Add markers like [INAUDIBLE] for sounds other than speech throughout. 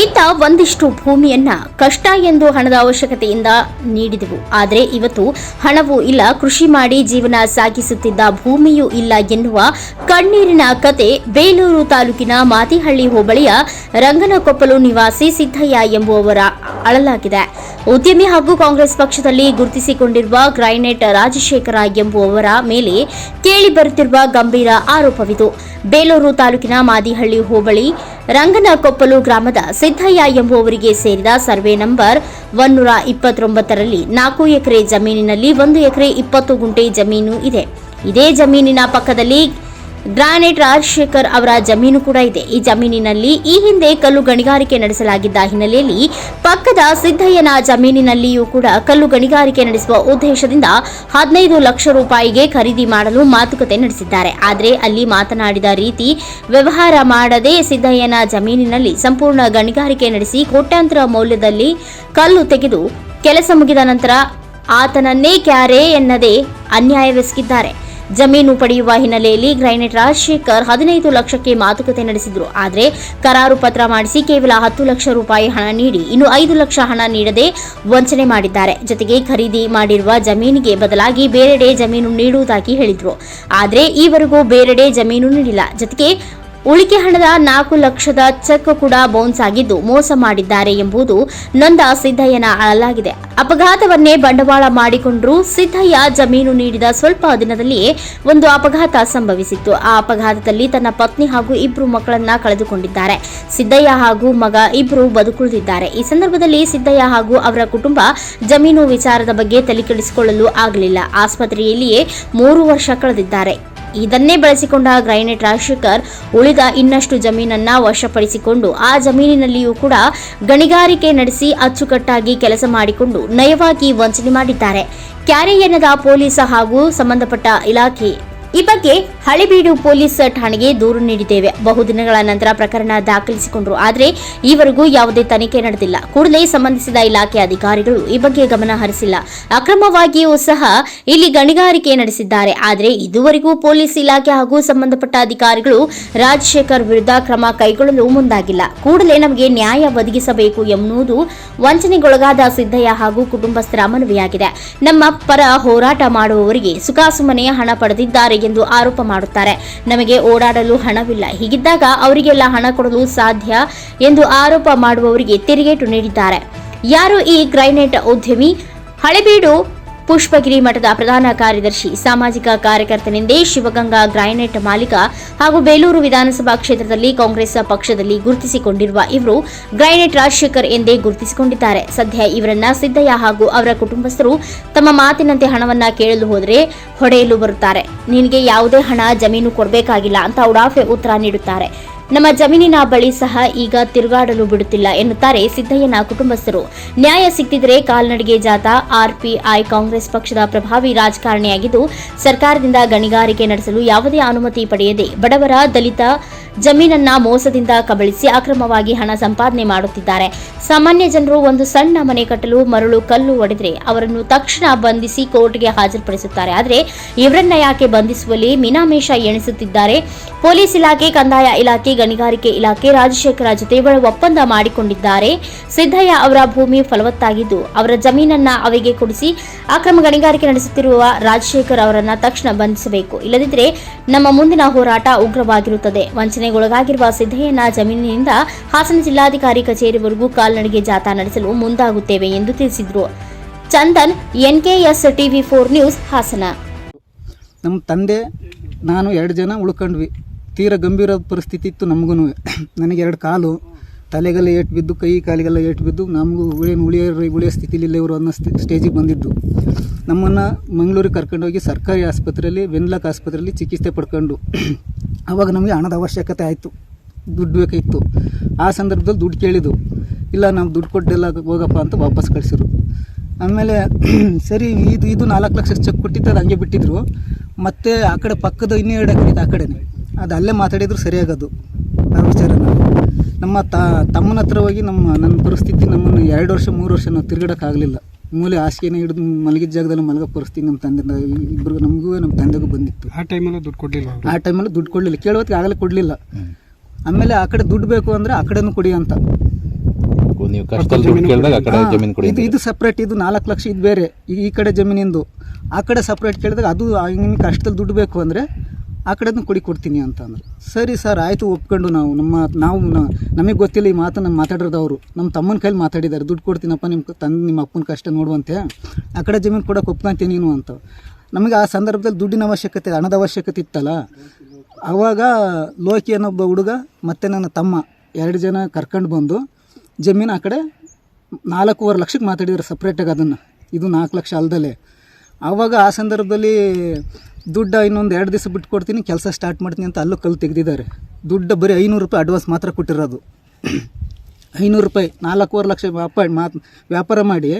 ಇತ್ತ ಒಂದಿಷ್ಟು ಭೂಮಿಯನ್ನ ಕಷ್ಟ ಎಂದು ಹಣದ ಅವಶ್ಯಕತೆಯಿಂದ ನೀಡಿದೆವು. ಆದರೆ ಇವತ್ತು ಹಣವೂ ಇಲ್ಲ, ಕೃಷಿ ಮಾಡಿ ಜೀವನ ಸಾಗಿಸುತ್ತಿದ್ದ ಭೂಮಿಯೂ ಇಲ್ಲ ಎನ್ನುವ ಕಣ್ಣೀರಿನ ಕತೆ ಬೇಲೂರು ತಾಲೂಕಿನ ಮಾತಿಹಳ್ಳಿ ಹೋಬಳಿಯ ರಂಗನಕೊಪ್ಪಲು ನಿವಾಸಿ ಸಿದ್ದಯ್ಯ ಎಂಬುವವರ ಅಳಲಾಗಿದೆ. ಉದ್ಯಮಿ ಹಾಗೂ ಕಾಂಗ್ರೆಸ್ ಪಕ್ಷದಲ್ಲಿ ಗುರುತಿಸಿಕೊಂಡಿರುವ ಗ್ರೈನೇಟ್ ರಾಜಶೇಖರ ಎಂಬುವವರ ಮೇಲೆ ಕೇಳಿ ಬರುತ್ತಿರುವ ಗಂಭೀರ ಆರೋಪವಿದು. ಬೇಲೂರು ತಾಲೂಕಿನ ಮಾದಿಹಳ್ಳಿ ಹೋಬಳಿ ರಂಗನಕೊಪ್ಪಲು ಗ್ರಾಮದ ಸಿದ್ದಯ್ಯ ಎಂಬುವವರಿಗೆ ಸೇರಿದ ಸರ್ವೆ ನಂಬರ್ ಒನ್ನೂರ ಇಪ್ಪತ್ತೊಂಬತ್ತರಲ್ಲಿ ನಾಲ್ಕು ಎಕರೆ ಜಮೀನಿನಲ್ಲಿ ಒಂದು ಎಕರೆ ಇಪ್ಪತ್ತು ಗುಂಟೆ ಜಮೀನು ಇದೆ. ಇದೇ ಜಮೀನಿನ ಪಕ್ಕದಲ್ಲಿ ಗ್ರಾನೆಟ್ ರಾಜಶೇಖರ್ ಅವರ ಜಮೀನು ಕೂಡ ಇದೆ. ಈ ಜಮೀನಿನಲ್ಲಿ ಈ ಹಿಂದೆ ಕಲ್ಲು ಗಣಿಗಾರಿಕೆ ನಡೆಸಲಾಗಿದ್ದ ಹಿನ್ನೆಲೆಯಲ್ಲಿ ಪಕ್ಕದ ಸಿದ್ದಯ್ಯನ ಜಮೀನಿನಲ್ಲಿಯೂ ಕೂಡ ಕಲ್ಲು ಗಣಿಗಾರಿಕೆ ನಡೆಸುವ ಉದ್ದೇಶದಿಂದ ಹದಿನೈದು ಲಕ್ಷ ರೂಪಾಯಿಗೆ ಖರೀದಿ ಮಾಡಲು ಮಾತುಕತೆ ನಡೆಸಿದ್ದಾರೆ. ಆದರೆ ಅಲ್ಲಿ ಮಾತನಾಡಿದ ರೀತಿ ವ್ಯವಹಾರ ಮಾಡದೆ ಸಿದ್ದಯ್ಯನ ಜಮೀನಿನಲ್ಲಿ ಸಂಪೂರ್ಣ ಗಣಿಗಾರಿಕೆ ನಡೆಸಿ ಕೋಟ್ಯಾಂತರ ಮೌಲ್ಯದಲ್ಲಿ ಕಲ್ಲು ತೆಗೆದು ಕೆಲಸ ಮುಗಿದ ನಂತರ ಆತನನ್ನೇ ಕ್ಯಾರೆ ಎನ್ನದೇ ಅನ್ಯಾಯವೆಸಗಿದ್ದಾರೆ. ಜಮೀನು ಪಡೆಯುವ ಹಿನ್ನೆಲೆಯಲ್ಲಿ ಗ್ರಾನೈಟ್ ರಾಜಶೇಖರ್ ಹದಿನೈದು ಲಕ್ಷಕ್ಕೆ ಮಾತುಕತೆ ನಡೆಸಿದ್ರು. ಆದರೆ ಕರಾರು ಪತ್ರ ಮಾಡಿಸಿ ಕೇವಲ ಹತ್ತು ಲಕ್ಷ ರೂಪಾಯಿ ಹಣ ನೀಡಿ ಇನ್ನು ಐದು ಲಕ್ಷ ಹಣ ನೀಡದೆ ವಂಚನೆ ಮಾಡಿದ್ದಾರೆ. ಜೊತೆಗೆ ಖರೀದಿ ಮಾಡಿರುವ ಜಮೀನಿಗೆ ಬದಲಾಗಿ ಬೇರೆಡೆ ಜಮೀನು ನೀಡುವುದಾಗಿ ಹೇಳಿದ್ರು. ಆದರೆ ಈವರೆಗೂ ಬೇರೆಡೆ ಜಮೀನು ನೀಡಿಲ್ಲ. ಜೊತೆಗೆ ಉಳಿಕೆ ಹಣದ ನಾಲ್ಕು ಲಕ್ಷದ ಚೆಕ್ ಕೂಡ ಬೌನ್ಸ್ ಆಗಿದ್ದು ಮೋಸ ಮಾಡಿದ್ದಾರೆ ಎಂಬುದು ನೊಂದ ಸಿದ್ದಯ್ಯನ ಅಳಲಾಗಿದೆ ಅಪಘಾತವನ್ನೇ ಬಂಡವಾಳ ಮಾಡಿಕೊಂಡರೂ ಸಿದ್ದಯ್ಯ ಜಮೀನು ನೀಡಿದ ಸ್ವಲ್ಪ ದಿನದಲ್ಲಿಯೇ ಒಂದು ಅಪಘಾತ ಸಂಭವಿಸಿತ್ತು. ಆ ಅಪಘಾತದಲ್ಲಿ ತನ್ನ ಪತ್ನಿ ಹಾಗೂ ಇಬ್ಬರು ಮಕ್ಕಳನ್ನ ಕಳೆದುಕೊಂಡಿದ್ದಾರೆ. ಸಿದ್ದಯ್ಯ ಹಾಗೂ ಮಗ ಇಬ್ಬರು ಬದುಕುಳಿದಿದ್ದಾರೆ. ಈ ಸಂದರ್ಭದಲ್ಲಿ ಸಿದ್ದಯ್ಯ ಹಾಗೂ ಅವರ ಕುಟುಂಬ ಜಮೀನು ವಿಚಾರದ ಬಗ್ಗೆ ತಲೆಕೆಡಿಸಿಕೊಳ್ಳಲು ಆಗಲಿಲ್ಲ. ಆಸ್ಪತ್ರೆಯಲ್ಲಿಯೇ ಮೂರು ವರ್ಷ ಕಳೆದಿದ್ದಾರೆ. ಇದನ್ನೇ ಬಳಸಿಕೊಂಡ ಗ್ರಾನೈಟ್ ರಾಜಶೇಖರ್ ಉಳಿದ ಇನ್ನಷ್ಟು ಜಮೀನನ್ನ ವಶಪಡಿಸಿಕೊಂಡು, ಆ ಜಮೀನಿನಲ್ಲಿಯೂ ಕೂಡ ಗಣಿಗಾರಿಕೆ ನಡೆಸಿ ಅಚ್ಚುಕಟ್ಟಾಗಿ ಕೆಲಸ ಮಾಡಿಕೊಂಡು ನಯವಾಗಿ ವಂಚನೆ ಮಾಡಿದ್ದಾರೆ. ಕ್ಯಾರೆ ಎನ್ನದ ಪೊಲೀಸ್ ಹಾಗೂ ಸಂಬಂಧಪಟ್ಟ ಇಲಾಖೆ ಈ ಬಗ್ಗೆ ಹಳೆಬೀಡು ಪೊಲೀಸ್ ಠಾಣೆಗೆ ದೂರು ನೀಡಿದ್ದೇವೆ. ಬಹುದಿನಗಳ ನಂತರ ಪ್ರಕರಣ ದಾಖಲಿಸಿಕೊಂಡರು. ಆದರೆ ಈವರೆಗೂ ಯಾವುದೇ ತನಿಖೆ ನಡೆದಿಲ್ಲ. ಕೂಡಲೇ ಸಂಬಂಧಿಸಿದ ಇಲಾಖೆ ಅಧಿಕಾರಿಗಳು ಈ ಬಗ್ಗೆ ಗಮನ ಹರಿಸಿಲ್ಲ. ಅಕ್ರಮವಾಗಿಯೂ ಸಹ ಇಲ್ಲಿ ಗಣಿಗಾರಿಕೆ ನಡೆಸಿದ್ದಾರೆ. ಆದರೆ ಇದುವರೆಗೂ ಪೊಲೀಸ್ ಇಲಾಖೆ ಹಾಗೂ ಸಂಬಂಧಪಟ್ಟ ಅಧಿಕಾರಿಗಳು ರಾಜಶೇಖರ್ ವಿರುದ್ಧ ಕ್ರಮ ಕೈಗೊಳ್ಳಲು ಮುಂದಾಗಿಲ್ಲ. ಕೂಡಲೇ ನಮಗೆ ನ್ಯಾಯ ಒದಗಿಸಬೇಕು ಎನ್ನುವುದು ವಂಚನೆಗೊಳಗಾದ ಸಿದ್ದಯ್ಯ ಹಾಗೂ ಕುಟುಂಬಸ್ಥರ ಮನವಿಯಾಗಿದೆ. ನಮ್ಮ ಪರ ಹೋರಾಟ ಮಾಡುವವರಿಗೆ ಸುಖಾಸುಮನೆ ಹಣ ಪಡೆದಿದ್ದಾರೆ ಎಂದು ಆರೋಪ ಮಾಡುತ್ತಾರೆ. ನಮಗೆ ಓಡಾಡಲು ಹಣವಿಲ್ಲ. ಹೀಗಿದ್ದಾಗ ಅವರಿಗೆಲ್ಲ ಹಣ ಕೊಡಲು ಸಾಧ್ಯ ಎಂದು ಆರೋಪ ಮಾಡುವವರಿಗೆ ತಿರುಗೇಟು ನೀಡಿದ್ದಾರೆ. ಯಾರು ಈ ಗ್ರೈನೇಟ್ ಉದ್ಯಮಿ? ಹಳೆಬೀಡು ಪುಷ್ಪಗಿರಿ ಮಠದ ಪ್ರಧಾನ ಕಾರ್ಯದರ್ಶಿ, ಸಾಮಾಜಿಕ ಕಾರ್ಯಕರ್ತನೆಂದೇ ಶಿವಗಂಗಾ ಗ್ರಾನೈಟ್ ಮಾಲೀಕ ಹಾಗೂ ಬೇಲೂರು ವಿಧಾನಸಭಾ ಕ್ಷೇತ್ರದಲ್ಲಿ ಕಾಂಗ್ರೆಸ್ ಪಕ್ಷದಲ್ಲಿ ಗುರುತಿಸಿಕೊಂಡಿರುವ ಇವರು ಗ್ರಾನೈಟ್ ರಾಜಶೇಖರ್ ಎಂದೇ ಗುರುತಿಸಿಕೊಂಡಿದ್ದಾರೆ. ಸದ್ಯ ಇವರನ್ನ ಸಿದ್ದಯ್ಯ ಹಾಗೂ ಅವರ ಕುಟುಂಬಸ್ಥರು ತಮ್ಮ ಮಾತಿನಂತೆ ಹಣವನ್ನ ಕೇಳಲು ಹೋದರೆ ಹೊಡೆಯಲು ಬರುತ್ತಾರೆ. ನಿನಗೆ ಯಾವುದೇ ಹಣ, ಜಮೀನು ಕೊಡಬೇಕಾಗಿಲ್ಲ ಅಂತ ಉಡಾಫೆ ಉತ್ತರ ನೀಡುತ್ತಾರೆ. ನಮ್ಮ ಜಮೀನಿನ ಬಳಿ ಸಹ ಈಗ ತಿರುಗಾಡಲು ಬಿಡುತ್ತಿಲ್ಲ ಎನ್ನುತ್ತಾರೆ ಸಿದ್ದಯ್ಯನ ಕುಟುಂಬಸ್ಥರು. ನ್ಯಾಯ ಸಿಕ್ಕಿದರೆ ಕಾಲ್ನಡಿಗೆ ಜಾಥಾ, ಆರ್ಪಿಐ ಕಾಂಗ್ರೆಸ್ ಪಕ್ಷದ ಪ್ರಭಾವಿ ರಾಜಕಾರಣಿಯಾಗಿದ್ದು, ಸರ್ಕಾರದಿಂದ ಗಣಿಗಾರಿಕೆ ನಡೆಸಲು ಯಾವುದೇ ಅನುಮತಿ ಪಡೆಯದೆ ಬಡವರ ದಲಿತ ಜಮೀನನ್ನ ಮೋಸದಿಂದ ಕಬಳಿಸಿ ಅಕ್ರಮವಾಗಿ ಹಣ ಸಂಪಾದನೆ ಮಾಡುತ್ತಿದ್ದಾರೆ. ಸಾಮಾನ್ಯ ಜನರು ಒಂದು ಸಣ್ಣ ಮನೆ ಕಟ್ಟಲು ಮರಳು ಕಲ್ಲು ಒಡೆದರೆ ಅವರನ್ನು ತಕ್ಷಣ ಬಂಧಿಸಿ ಕೋರ್ಟ್ಗೆ ಹಾಜರುಪಡಿಸುತ್ತಾರೆ. ಆದರೆ ಇವರನ್ನ ಯಾಕೆ ಬಂಧಿಸುವಲ್ಲಿ ಮೀನಾಮೇಷ ಎಣಿಸುತ್ತಿದ್ದಾರೆ? ಪೊಲೀಸ್ ಇಲಾಖೆ ಕಂದಾಯ ಇಲಾಖೆ ಗಣಿಗಾರಿಕೆ ಇಲಾಖೆ ರಾಜಶೇಖರ ಜೊತೆ ಒಪ್ಪಂದ ಮಾಡಿಕೊಂಡಿದ್ದಾರೆ. ಸಿದ್ದಯ್ಯ ಅವರ ಭೂಮಿ ಫಲವತ್ತಾಗಿದ್ದು, ಅವರ ಜಮೀನನ್ನ ಅವರಿಗೆ ಕೊಡಿಸಿ ಅಕ್ರಮ ಗಣಿಗಾರಿಕೆ ನಡೆಸುತ್ತಿರುವ ರಾಜಶೇಖರ್ ಅವರನ್ನ ತಕ್ಷಣ ಬಂಧಿಸಬೇಕು. ಇಲ್ಲದಿದ್ದರೆ ನಮ್ಮ ಮುಂದಿನ ಹೋರಾಟ ಉಗ್ರವಾಗಿರುತ್ತದೆ. ವಂಚನೆಗೊಳಗಾಗಿರುವ ಸಿದ್ದಯ್ಯನ ಜಮೀನಿನಿಂದ ಹಾಸನ ಜಿಲ್ಲಾಧಿಕಾರಿ ಕಚೇರಿವರೆಗೂ ಕಾಲ್ನಡಿಗೆ ಜಾಥಾ ನಡೆಸಲು ಮುಂದಾಗುತ್ತೇವೆ ಎಂದು ತಿಳಿಸಿದರು. Chandan, NKS TV four news, Hassan. ನಮ್ಮ ತಂದೆ, ನಾನು ಎರಡು ಜನ ಉಳ್ಕೊಂಡ್ವಿ. ತೀರಾ ಗಂಭೀರ ಪರಿಸ್ಥಿತಿ ಇತ್ತು ನಮಗೂ ನನಗೆ ಎರಡು ಕಾಲು, ತಲೆಗೆಲ್ಲ ಏಟು ಬಿದ್ದು, ಕೈ ಕಾಲಿಗೆಲ್ಲ ಏಟು ಬಿದ್ದು, ನಮಗೂ ಉಳಿಯೋ ಉಳಿಯ ಉಳಿಯೋ ಸ್ಥಿತಿಲಿಲ್ಲ ಇವರು ಅನ್ನೋ ಸ್ಟೇಜಿಗೆ ಬಂದಿದ್ದು. ನಮ್ಮನ್ನು ಮಂಗಳೂರಿಗೆ ಕರ್ಕೊಂಡೋಗಿ ಸರ್ಕಾರಿ ಆಸ್ಪತ್ರೆಯಲ್ಲಿ, ವೆನ್ಲಾಕ್ ಆಸ್ಪತ್ರೆಯಲ್ಲಿ ಚಿಕಿತ್ಸೆ ಪಡ್ಕೊಂಡು. ಆವಾಗ ನಮಗೆ ಹಣದ ಅವಶ್ಯಕತೆ ಆಯಿತು. ದುಡ್ಡು ಬೇಕಾಗಿತ್ತು. ಆ ಸಂದರ್ಭದಲ್ಲಿ ದುಡ್ಡು ಕೇಳಿದ್ದು, ಇಲ್ಲ, ನಾವು ದುಡ್ಡು ಕೊಟ್ಟೆಲ್ಲ ಹೋಗಪ್ಪ ಅಂತ ವಾಪಸ್ ಕಳಿಸಿದ್ರು. ಆಮೇಲೆ [CLEARS THROAT] ಸರಿ, ಇದು ಇದು ನಾಲ್ಕು ಲಕ್ಷ ಚೆಕ್ ಕೊಟ್ಟಿದ್ದು ಅದು ಹಂಗೆ ಬಿಟ್ಟಿದ್ರು. ಮತ್ತೆ ಆ ಕಡೆ ಪಕ್ಕದ ಇನ್ನೂ ಎರಡು ಆ ಕಡೆನೇ. ಅದು ಅಲ್ಲೇ ಮಾತಾಡಿದ್ರು ಸರಿಯಾಗೋದು. ಆ ವಿಚಾರನ. ನಮ್ಮ ತ ತಮ್ಮನ ಹತ್ರ ಹೋಗಿ ನಮ್ಮ ನನ್ನ ಪರಿಸ್ಥಿತಿ ನಮ್ಮನ್ನು ಎರಡು ವರ್ಷ ಮೂರು ವರ್ಷ ನಾವು ತಿರುಗಾಡೋಕ್ಕಾಗಲಿಲ್ಲ. ಮೂಲೆ ಹಾಸಿಗೆನೇ ಹಿಡಿದು ಮಲಗಿದ ಜಾಗದಲ್ಲಿ ಮಲಗೋ ಪರಿಸ್ಥಿತಿ ನಮ್ಮ ತಂದೆ ಇಬ್ಬರು ನಮಗೂ ನಮ್ಮ ತಂದೆಗೂ ಬಂದಿತ್ತು. ಆ ಟೈಮಲ್ಲಿ ದುಡ್ಡು ಕೊಡಲಿಲ್ಲ ಆ ಟೈಮಲ್ಲಿ ದುಡ್ಡು ಕೊಡಲಿಲ್ಲ. ಕೇಳೋತ್ತಿಗೆ ಆಗಲೇ ಕೊಡಲಿಲ್ಲ. ಆಮೇಲೆ ಆ ಕಡೆ ದುಡ್ಡು ಬೇಕು ಅಂದರೆ ಆ ಕಡೆನೂ ಕೊಡಿ ಅಂತ. ನೀವು ಕಷ್ಟದಲ್ಲಿ ಕೇಳಿದಾಗ ಆ ಕಡೆ. ಹಾ, ಕೊಡಿ ಇದು ಇದು ಸಪ್ರೇಟ್ ಇದು ನಾಲ್ಕು ಲಕ್ಷ ಇದು ಬೇರೆ. ಈ ಈ ಕಡೆ ಜಮೀನಿಂದು. ಆ ಕಡೆ ಸಪ್ರೇಟ್ ಕೇಳಿದಾಗ ಅದು ನಿಮಗೆ ನಿಮ್ಗೆ ಕಷ್ಟದಲ್ಲಿ ದುಡ್ಡು ಬೇಕು ಅಂದರೆ ಆ ಕಡೆದನ್ನು ಕೊಡಿ ಕೊಡ್ತೀನಿ ಅಂತ ಅಂದ್ರು ಸರಿ ಸರ್, ಆಯಿತು, ಒಪ್ಕೊಂಡು ನಾವು ನಮ್ಮ, ನಾವು ನಮಗೆ ಗೊತ್ತಿಲ್ಲ ಈ ಮಾತನ್ನು ಮಾತಾಡಿರೋದು ಅವರು. ನಮ್ಮ ತಮ್ಮನ ಕೈಲಿ ಮಾತಾಡಿದ್ದಾರೆ. ದುಡ್ಡು ಕೊಡ್ತೀನಪ್ಪ ನಿಮ್ಮ ತಂದೆ, ನಿಮ್ಮ ಅಪ್ಪನ ಕಷ್ಟ ನೋಡುವಂತೆ. ಆ ಕಡೆ ಜಮೀನು ಕೊಡೋಕೆ ಒಪ್ಕೊಂತೀನಿ ನೀನು ಅಂತ. ನಮಗೆ ಆ ಸಂದರ್ಭದಲ್ಲಿ ದುಡ್ಡಿನ ಅವಶ್ಯಕತೆ, ಹಣದ ಅವಶ್ಯಕತೆ ಇತ್ತಲ್ಲ? ಆವಾಗ ಲೋಕಿ ಅನ್ನೊಬ್ಬ ಹುಡುಗ ಮತ್ತು ನನ್ನ ತಮ್ಮ ಎರಡು ಜನ ಕರ್ಕೊಂಡು ಬಂದು ಜಮೀನು ಆ ಕಡೆ ನಾಲ್ಕೂವರೆ ಲಕ್ಷಕ್ಕೆ ಮಾತಾಡಿದ್ರು ಸಪ್ರೇಟಾಗಿ ಅದನ್ನು. ಇದು ನಾಲ್ಕು ಲಕ್ಷ ಅಲ್ದಲೆ. ಆವಾಗ ಆ ಸಂದರ್ಭದಲ್ಲಿ ದುಡ್ಡು ಇನ್ನೊಂದು ಎರಡು ದಿವಸ ಬಿಟ್ಟು ಕೊಡ್ತೀನಿ ಕೆಲಸ ಸ್ಟಾರ್ಟ್ ಮಾಡ್ತೀನಿ ಅಂತ ಅಲ್ಲೂ ಕಲ್ಲು ತೆಗೆದಿದ್ದಾರೆ. ದುಡ್ಡು ಬರೀ ಐನೂರು ರೂಪಾಯಿ ಅಡ್ವಾನ್ಸ್ ಮಾತ್ರ ಕೊಟ್ಟಿರೋದು. ಐನೂರು ರೂಪಾಯಿ, ನಾಲ್ಕೂವರೆ ಲಕ್ಷ ವ್ಯಾಪಾರ ಮಾತು, ವ್ಯಾಪಾರ ಮಾಡಿ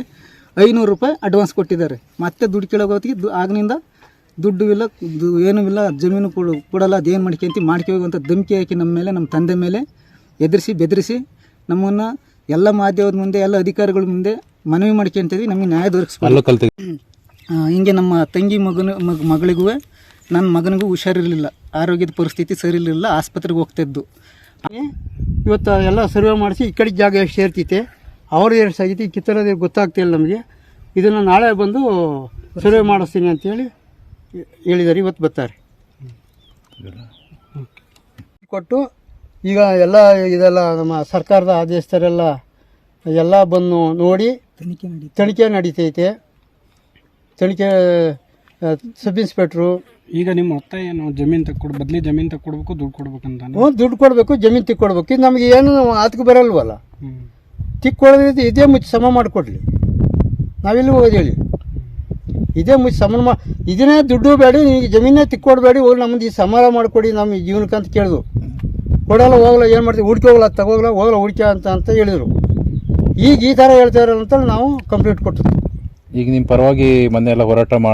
ಐನೂರು ರೂಪಾಯಿ ಅಡ್ವಾನ್ಸ್ ಕೊಟ್ಟಿದ್ದಾರೆ. ಮತ್ತೆ ದುಡ್ಡು ಕೇಳೋಗೋತಿಗೆ ದು, ಆಗಿನಿಂದ ದುಡ್ಡು ಇಲ್ಲ ಏನೂ ಇಲ್ಲ, ಜಮೀನು ಕೊಡು, ಕೊಡಲ್ಲ, ಅದೇನು ಮಾಡ್ಕೊಂತಿ ಮಾಡ್ಕೋಬೇಕು ಅಂತ ಧಮಕಿ ಹಾಕಿ ನಮ್ಮ ಮೇಲೆ, ನಮ್ಮ ತಂದೆ ಮೇಲೆ ಎದುರಿಸಿ, ಬೆದರಿಸಿ ನಮ್ಮನ್ನು ಎಲ್ಲ ಮಾಧ್ಯಮದ ಮುಂದೆ, ಎಲ್ಲ ಅಧಿಕಾರಿಗಳ ಮುಂದೆ ಮನವಿ ಮಾಡ್ಕೊಂತೀವಿ ನಮಗೆ ನ್ಯಾಯ ದೊರಕಿಸ್ಬೇಕು ಹಿಂಗೆ ನಮ್ಮ ತಂಗಿ ಮಗನ ಮಗ ಮಗಳಿಗೂ ನನ್ನ ಮಗನಿಗೂ ಹುಷಾರಿರಲಿಲ್ಲ. ಆರೋಗ್ಯದ ಪರಿಸ್ಥಿತಿ ಸರಿ ಇರಲಿಲ್ಲ ಆಸ್ಪತ್ರೆಗೆ ಹೋಗ್ತಿದ್ದು. ಇವತ್ತು ಎಲ್ಲ ಸರ್ವೆ ಮಾಡಿಸಿ ಈ ಕಡೆ ಜಾಗ ಎಷ್ಟು ಸೇರ್ತೈತೆ ಅವ್ರದ್ದು ಎಷ್ಟು ಆಗೈತಿ ಈ ಕಿತ್ತರೋದು ಗೊತ್ತಾಗ್ತಿಲ್ಲ ನಮಗೆ. ಇದನ್ನು ನಾಳೆ ಬಂದು ಸರ್ವೆ ಮಾಡಿಸ್ತೀನಿ ಅಂತೇಳಿ ಹೇಳಿದ್ದಾರೆ ಇವತ್ತು ಬರ್ತಾರೆ. ಕೊಟ್ಟು ಈಗ ಎಲ್ಲ ಇದೆಲ್ಲ ನಮ್ಮ ಸರ್ಕಾರದ ಆದೇಶದರೆಲ್ಲ ಎಲ್ಲ ಬಂದು ನೋಡಿ ತನಿಖೆ ತನಿಖೆ ನಡೀತೈತೆ. ತನಿಖೆ ಸಬ್ ಇನ್ಸ್ಪೆಕ್ಟ್ರು. ಈಗ ನಿಮ್ಮ ಮೊತ್ತ ಏನು ಜಮೀನು ತಕ್ಕೊಡ್ ಬದ್ಲಿ ಜಮೀನು ತಕ್ಕೊಡ್ಬೇಕು ದುಡ್ಡು ಕೊಡ್ಬೇಕಂತ ಹ್ಞೂ ದುಡ್ಡು ಕೊಡಬೇಕು ಜಮೀನು ತಿಕ್ಕೊಡ್ಬೇಕು ಇದು ನಮಗೆ ಏನು ಅದಕ್ಕೆ ಬರಲ್ವಲ್ಲ? ತಿಕ್ಕೊಡೋದ್ರಿಂದ ಇದೇ ಮುಚ್ಚಿ ಸಮ ಮಾಡಿಕೊಡ್ಲಿ. ನಾವೆಲ್ಲಿ ಹೋಗಿ ಹೇಳಿ? ಇದೇ ಮುಚ್ಚಿ ಸಮ ಮಾ ಇದನ್ನೇ ದುಡ್ಡು ಬೇಡಿ ನೀವು ಜಮೀನೇ ತಿಕ್ಕೊಡ್ಬೇಡಿ ಹೋಗಿ ನಮ್ಮದು ಈ ಸಮಾರ ಮಾಡಿಕೊಡಿ ನಮ್ಮ ಜೀವನಕ್ಕೆ ಅಂತ ಕೇಳಿದ್ರು. ಕೊಡಲ್ಲ ಹೋಗಲ್ಲ ಏನು ಮಾಡ್ತೀವಿ? ಹುಡ್ಕಿ ಹೋಗಲ್ಲ ತಗೋಗಲ್ಲ ಹೋಗಲ್ಲ ಹುಡ್ಕ್ಯ ಅಂತ ಅಂತ ಹೇಳಿದರು. ಈಗ ಈ ಥರ ಹೇಳ್ತಾ ಇರೋ ಅಂತ ನಾವು ಕಂಪ್ಲೀಟ್ ಕೊಟ್ಟಿದ್ವಿ. ಈಗ ನಿಮ್ಮ ಪರವಾಗಿ ಮೊನ್ನೆ ಎಲ್ಲ ಹೋರಾಟ ಮಾ